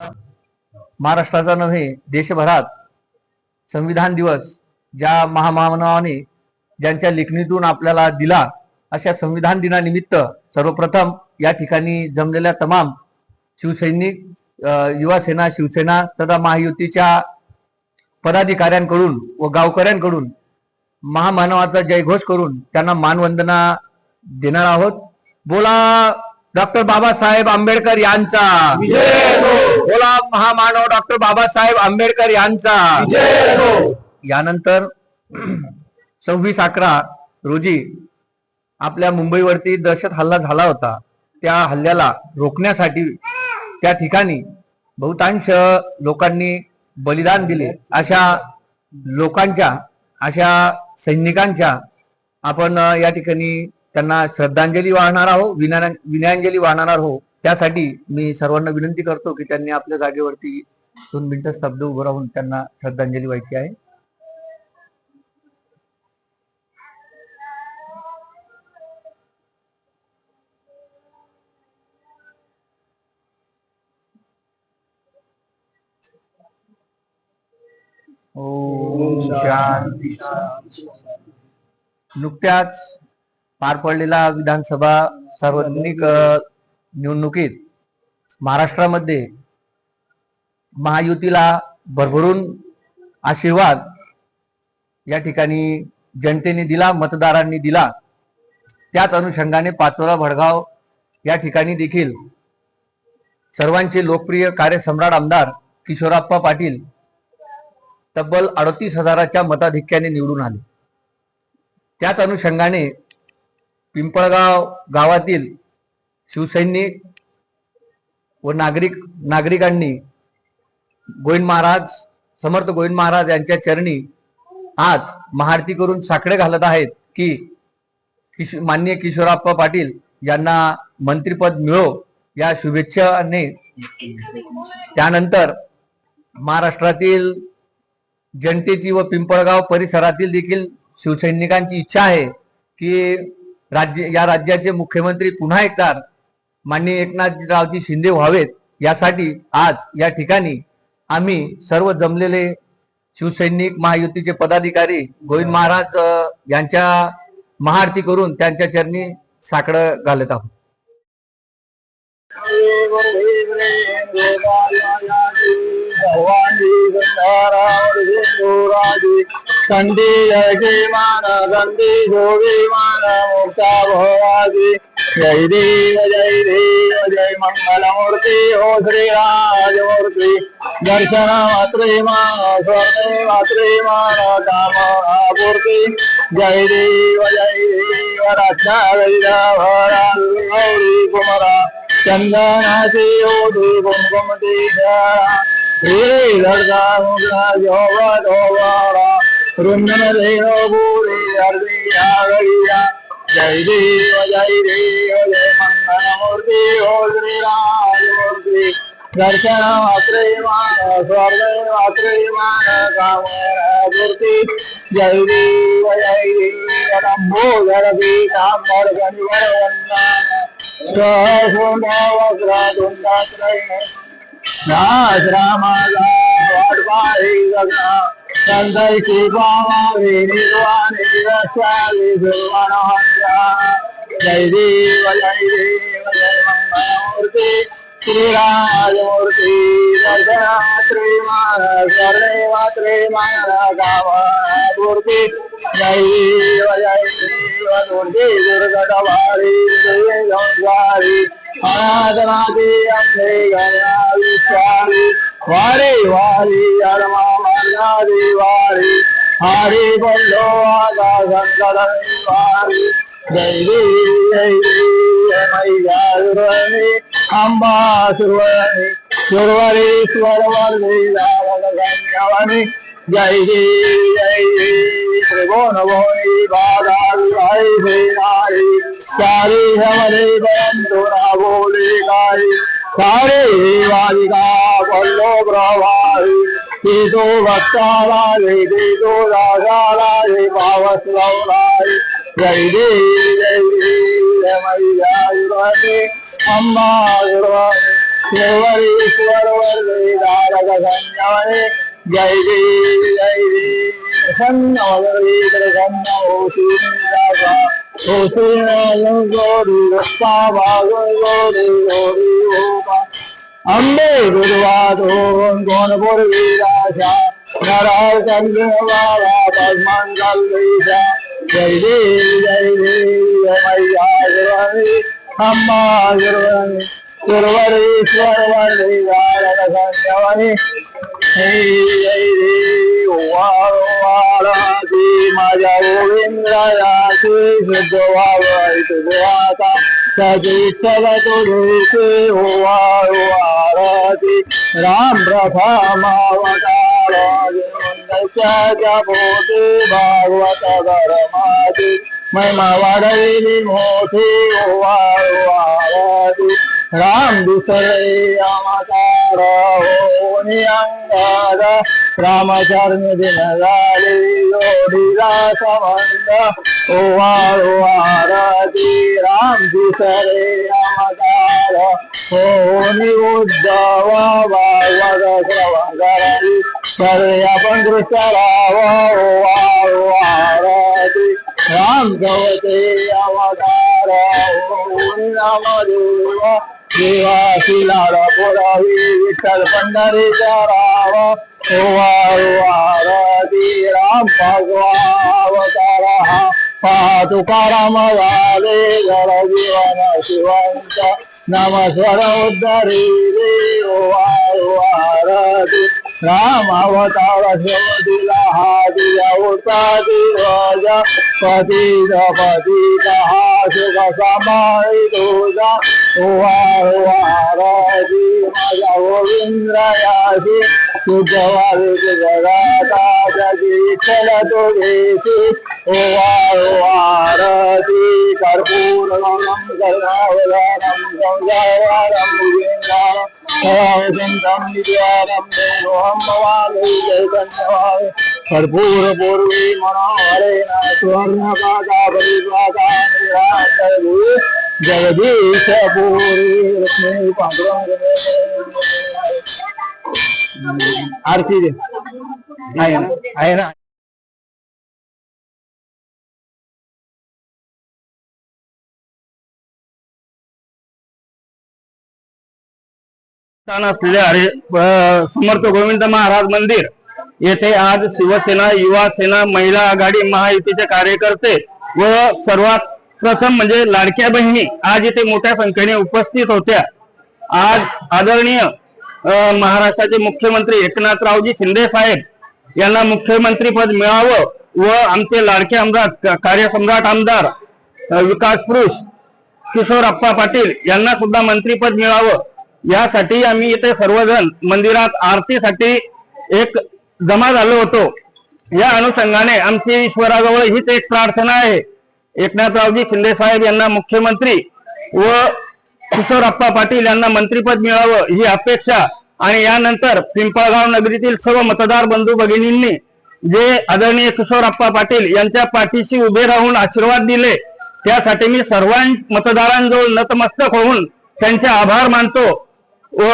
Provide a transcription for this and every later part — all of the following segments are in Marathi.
महाराष्ट्राचा नव्हे देशभरात संविधान दिवस ज्या महामानवाने ज्यांच्या लेखणीतून आपल्याला दिला अशा संविधान दिनानिमित्त सर्वप्रथम या ठिकाणी जमलेल्या तमाम शिवसैनिक युवासेना युवा सेना शिवसेना तथा महायुतीच्या पदाधिकाऱ्यांकडून व गावकऱ्यांकडून महामानवाचा जयघोष करून त्यांना मानवंदना देणार आहोत. बोला डॉक्टर बाबासाहेब आंबेडकर यांचा. बोला महामानव डॉक्टर बाबासाहेब आंबेडकर यांचा. यानंतर सव्वीस अकरा रोजी आपल्या मुंबईवरती दहशत हल्ला झाला होता. त्या हल्ल्याला रोखण्यासाठी त्या ठिकाणी बहुतांश लोकांनी बलिदान दिले. अशा लोकांच्या अशा सैनिकांच्या आपण या ठिकाणी त्यांना श्रद्धांजली वाहणार आहो विना विनयांजली वाहणार हो त्यासाठी मी सर्वांना विनंती करतो की त्यांनी आपल्या जागेवरती दोन मिनिटं स्तब्ध उभं राहून त्यांना श्रद्धांजली व्हायची आहे. शांती. नुकत्याच पार पडलेला विधानसभा सार्वजनिक निवडणुकीत महाराष्ट्रामध्ये महायुतीला भरभरून आशीर्वाद या ठिकाणी जनतेने दिला मतदारांनी दिला. त्याच अनुषंगाने पाचोरा भडगाव या ठिकाणी देखील सर्वांचे लोकप्रिय कार्यसम्राट आमदार किशोरप्पा पाटील तब्बल अडतीस हजाराच्या मताधिक्याने निवडून आले. त्याच अनुषंगाने पिंपळगाव गावातील शिवसैनिक व नागरिक नागरिकांनी गोविंद महाराज समर्थ गोविंद महाराज यांच्या चरणी आज महाआरती करून साकडे घालत आहेत की किश माननीय किशोराप्पा पाटील यांना मंत्रीपद मिळो या शुभेच्छाने त्यानंतर महाराष्ट्रातील जनतेची व पिंपळगाव परिसरातील देखील शिवसैनिकांची इच्छा आहे की राज्य या राज्याचे मुख्यमंत्री पुन्हा एकदा माननीय एकनाथरावजी शिंदे व्हावेत यासाठी आज या ठिकाणी आम्ही सर्व जमलेले शिवसैनिक महायुतीचे पदाधिकारी गोविंद महाराज यांच्या महाआरती करून त्यांच्या चरणी साकडं घालत आहोत कंदी जय मान कंदी जोगी मान मुक्ता भवादी जय देव जय देव जय मंगल मूर्ती हो श्री राजमूर्ती दर्शन मात्रे मान स्वर्णे मात्रे कामपूर्ती जय देव जय देव गौरी कुमरा हिरे लड़का मुगला जोवा दोबारा रुंदन देव पूरी अर्दी आगलिया जय देव जय देव जय मंगल मूर्ति हो श्री राजमूर्ति दर्शन मात्रे मान स्वर्ग मात्रे मान कामूर्ति जय देव जय देव लंबोदर पीतांबर गणिवर वंदना सहसुंदा वक्र दुंदात्रय रामाला वाटवारी जगना संतांची पावारी निर्वाणी रसावी दुर्वाणा जय देव जय देव जय मंगळमूर्ती श्रीराजमूर्ती दर्शना श्रीमान स्वर्णे मात्रे मान जय देव जय देव दुर्गे दुर्गटवारी जय संसारी ஆராதனாதே அம்மே கருணாதி சுவாமி வாரி வாரி அரமாதே வாரி ஹரி கொண்டோ ஆகாசங்கடை வாரி தெய்வீ மையாருவனி அம்பா சுருவனி சுருவரி சுவரவர்ணி ராவணி ஜெய் ஜெய் ஜெய் திரிபுவனவோனி பாதாரி வாரி देवी त्रिभुवन भोई बाधा विवाही श्रीनारी चारी हमरे बंधु ना बोले गाई सारे वालिका पल्लो प्रभारी तो भक्ताला रे तो राजाला रे पावस लवराय जय देवी जय देवी मैया युरवती अम्मा युरवती देवरीश्वर वर्गे दारक संजय जय देव जय देव प्रसन्न वगैरे प्रसन्न होती निराशा होती गोरी रस्ता भाग गोरी गोरी होता अंबे गुरुवादोन कोण पूर्वी राशा नराळ चंद्र बाबा पद्मान कल्लेशा जय देव जय ராம் பிரபாமாவதாரோதி பாகவத பரமாதி மம வடை மோதி ஓவாதி राम राम दुसरे अवतार होनी रामचरण दिन झाले जोडीला संबंध ओवाळ वारती राम दुसरे अवतार होनी उद्धव भागवत श्रवण करे आपण दृष्टराव ओवाळ वारती राम गवते अवतार होनी नामदेव देवाशी लाडा पुरावी विठ्ठल पंढरीचा राव. वारती राम भगवावतारा हा. पहा तुकाराम झाले जर जीवन नमस्वर उद्धरी रे वारती राम अवतार शेवटीला हा दिया होता दिवजा पती पती हा सुख समाळी तुझा. वारती माझ्या गोविंद्रयाशी शुद्ध वारी जगाता जगी चल तुझेशी वारती कर्पूर कर्पूर पूर्वी मनोहरे जगदीश पूरी लक्ष्मी आरती आहे ना? आहे ना? स्थान असलेले हरे समर्थ गोविंद महाराज मंदिर येथे आज शिवसेना युवा सेना महिला आघाडी महायुतीचे कार्यकर्ते व सर्वात प्रथम म्हणजे लाडक्या बहिणी आज इथे मोठ्या संख्येने उपस्थित होत्या. आज आदरणीय महाराष्ट्राचे मुख्यमंत्री एकनाथरावजी शिंदे साहेब यांना मुख्यमंत्री पद मिळावं व आमचे लाडके आमदार कार्यसम्राट आमदार विकास पुरुष किशोर अप्पा पाटील यांना सुद्धा मंत्रीपद मिळावं. यासाठी आम्ही इथे सर्वजण मंदिरात आरतीसाठी एक जमा झालो होतो. या अनुषंगाने आमची ईश्वराजवळ हीच एक प्रार्थना आहे. एकनाथरावजी शिंदे साहेब यांना मुख्यमंत्री व किशोरप्पा पाटील यांना मंत्रीपद मिळावं ही अपेक्षा आणि यानंतर पिंपळगाव नगरीतील सर्व मतदार बंधू भगिनींनी जे आदरणीय किशोरप्पा पाटील यांच्या पाठीशी उभे राहून आशीर्वाद दिले त्यासाठी मी सर्वां मतदारांजवळ नतमस्तक होऊन त्यांचे आभार मानतो. व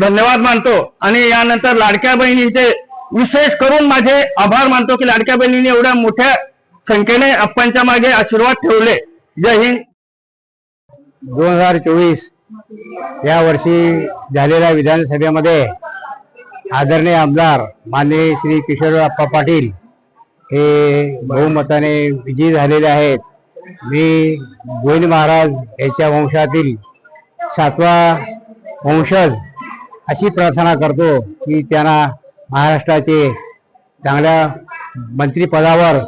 धन्यवाद मानतो. आणि यानंतर लाडक्या बहिणींचे विशेष करून माझे आभार मानतो की लाडक्या बहिणींनी एवढ्या मोठ्या संख्येने आप्पांच्या मागे आशीर्वाद ठेवले. जय हिंद. दोन हजार चोवीस या वर्षी झालेल्या विधानसभेमध्ये आदरणीय आमदार माननीय श्री किशोर आप्पा पाटील हे बहुमताने विजयी झालेले आहेत. मी गोविंद महाराज याच्या वंशातील सातवा वंशज अशी प्रार्थना करतो की त्यांना महाराष्ट्राचे चांगल्या मंत्रिपदावर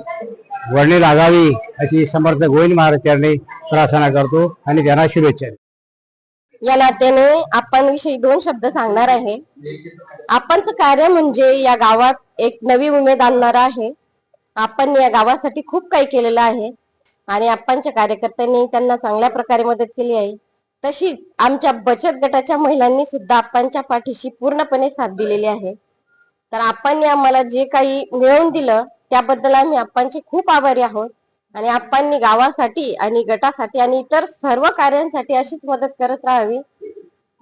वर्णी लागावी अशी समर्थ गोविंद महाराज यांनी प्रार्थना करतो आणि त्यांना शुभेच्छा या नात्याने आपण विषयी दोन शब्द सांगणार आहे. आपणचं कार्य म्हणजे या गावात एक नवी उमेद आणणार आहे. आपण या गावासाठी खूप काही केलेलं आहे आणि आपणच्या कार्यकर्त्यांनी त्यांना चांगल्या प्रकारे मदत केली आहे. तशीच आमच्या बचत गटाच्या महिलांनी सुद्धा आपणच्या पाठीशी पूर्णपणे साथ दिलेली आहे. तर आपण आम्हाला जे काही मिळवून दिलं त्याबद्दल आम्ही आपणचे खूप आभारी आहोत. आणि आपणनी गावासाठी आणि गटासाठी आणि इतर सर्व कार्यांसाठी अशीच मदत करत राहावी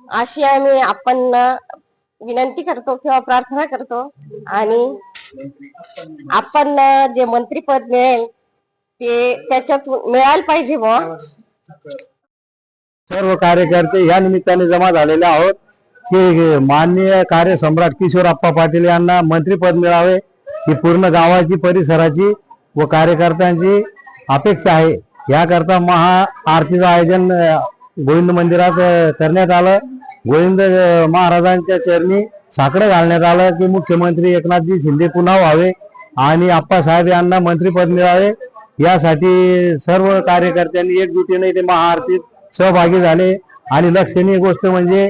अशी आम्ही आपण विनंती करतो किंवा प्रार्थना करतो. आणि आपण जे मंत्रीपद मिळेल ते त्याच्यातून मिळायला पाहिजे बुवा. सर्व कार्यकर्ते या निमित्ताने जमा झालेले आहोत. की माननीय कार्यसम्राट किशोरप्पा पाटील यांना मंत्रीपद मिळावे ही पूर्ण गावाची परिसराची व कार्यकर्त्यांची अपेक्षा आहे. याकरता महा आरतीचं आयोजन गोविंद मंदिरात करण्यात आलं. गोविंद महाराजांच्या चरणी साकडं घालण्यात आलं की मुख्यमंत्री एकनाथजी शिंदे पुन्हा व्हावे आणि आप्पासाहेब यांना मंत्रीपद मिळावे. यासाठी सर्व कार्यकर्त्यांनी एकजुटीने ते महाआरतीत सहभागी झाले. आणि लक्षणीय गोष्ट म्हणजे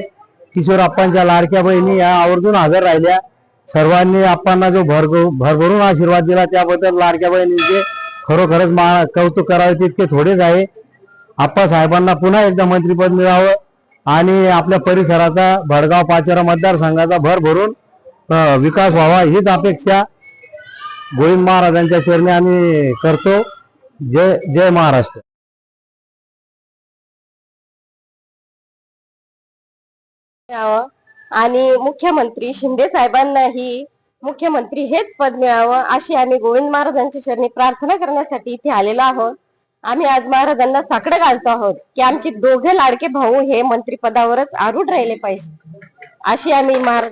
किशोर आप्पांच्या लाडक्या बहिणी या आवर्जून हजर राहिल्या. सर्वांनी आप्पांना जो भर भरभरून आशीर्वाद दिला त्याबद्दल लाडक्या बहिणींचे खरोखरच मा कौतुक करावे तितके थोडेच आहे. आप्पा साहेबांना पुन्हा एकदा मंत्रीपद मिळावं आणि आपल्या परिसराचा भडगाव पाचोरा मतदारसंघाचा भर भरून विकास व्हावा हीच अपेक्षा गोविंद महाराजांच्या चरणी आम्ही करतो. जय जय महाराष्ट्र. मिळावं. आणि मुख्यमंत्री शिंदे साहेबांनाही मुख्यमंत्री हेच पद मिळावं अशी आम्ही गोविंद महाराजांच्या चरणी प्रार्थना करण्यासाठी इथे आलेलो आहोत. आम्ही आज महाराजांना साकडं घालतो आहोत की आमचे दोघे लाडके भाऊ हे मंत्रिपदावरच आरूढ राहिले पाहिजे. अशी आम्ही महाराज